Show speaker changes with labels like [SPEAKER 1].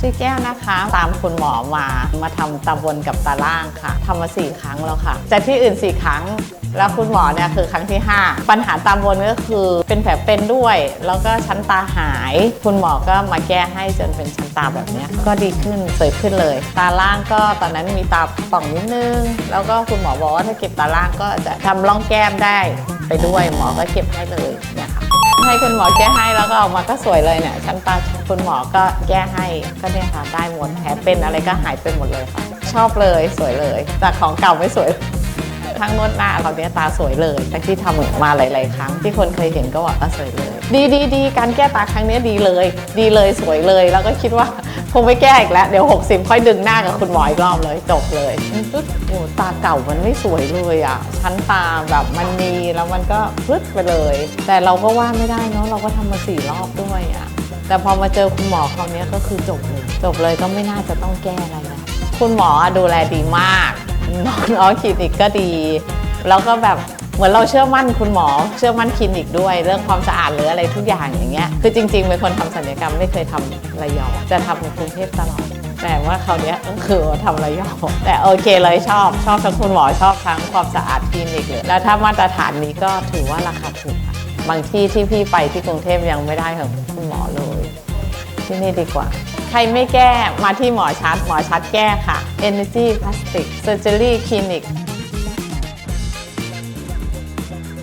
[SPEAKER 1] ชื่อแก้วนะคะ ตามคุณหมอมามาทำตาบนกับตาล่างค่ะทำมาสี่ครั้งแล้วค่ะจากที่อื่นสี่ครั้งแล้วคุณหมอเนี่ยคือครั้งที่ 5 ปัญหาตาบนก็คือเป็นแผลเป็นด้วย แล้วก็ชั้นตาหาย คุณหมอก็มาแก้ให้จนเป็นชั้นตาแบบนี้ก็ดีขึ้นสวยขึ้นเลย ตาล่างก็ตอนนั้นมีตาป่องนิดนึง แล้วก็คุณหมอบอกว่าถ้าเก็บตาล่างก็จะทำร่องแก้มได้ไปด้วยหมอก็เก็บให้เลยเนี่ยค่ะ ให้คุณหมอแก้ให้แล้วก็ออกมาก็สวยเลยเนี่ยชั้นตาคุณหมอก็แก้ให้ก็เนี่ยค่ะได้หมดแผลเป็นอะไรก็หายไปหมดเลยค่ะ ชอบเลยสวยเลยจากของเก่าไม่สวย ทั้งนวดหน้าเราเนี่ยตาสวยเลยจากที่ทำมาหลาย ๆ ครั้ง ที่คนเคยเห็นก็บอกว่าสวยเลย ดีดีดีการแก้ตาครั้งนี้ดีเลย ดีเลยสวยเลย แล้วก็คิดว่าคงไม่แก้อีกแล้ว เดี๋ยว 60 ค่อยดึงหน้ากับคุณหมออีกรอบเลยจบเลยปึ๊บโอ้ตาเก่ามันไม่สวยเลยอะชั้นตาแบบมันมีแล้วมันก็ปึ๊บไปเลย แต่เราก็ว่าไม่ได้เนาะเราก็ทำมาสี่รอบด้วยอะแต่พอมาเจอคุณหมอคราวนี้ก็คือจบเลยจบเลยก็ไม่น่าจะต้องแก้อะไรแล้วคุณหมอดูแลดีมาก น้องๆคลินิกก็ดี แล้วก็แบบเหมือนเราเชื่อมั่นคุณหมอ เชื่อมั่นคลินิกด้วย เรื่องความสะอาดหรืออะไรทุกอย่างอย่างเงี้ยคือจริงๆเป็นคนทำศัลยกรรมไม่เคยทำระยองจะทำในกรุงเทพตลอดแต่ว่าคราวเนี้ยก็คือทำระยองแต่โอเคเลยชอบ ชอบทั้งคุณหมอชอบทั้งความสะอาดคลินิกเลยแล้วถ้ามาตรฐานนี้ก็ถือว่าราคาถูกค่ะบางที่ที่พี่ไปที่กรุงเทพยังไม่ได้ของคุณหมอเลย ที่นี่ดีกว่า ใครไม่แก้มาที่หมอชัด หมอชัดแก้ค่ะ Energy Plastic Surgery Clinic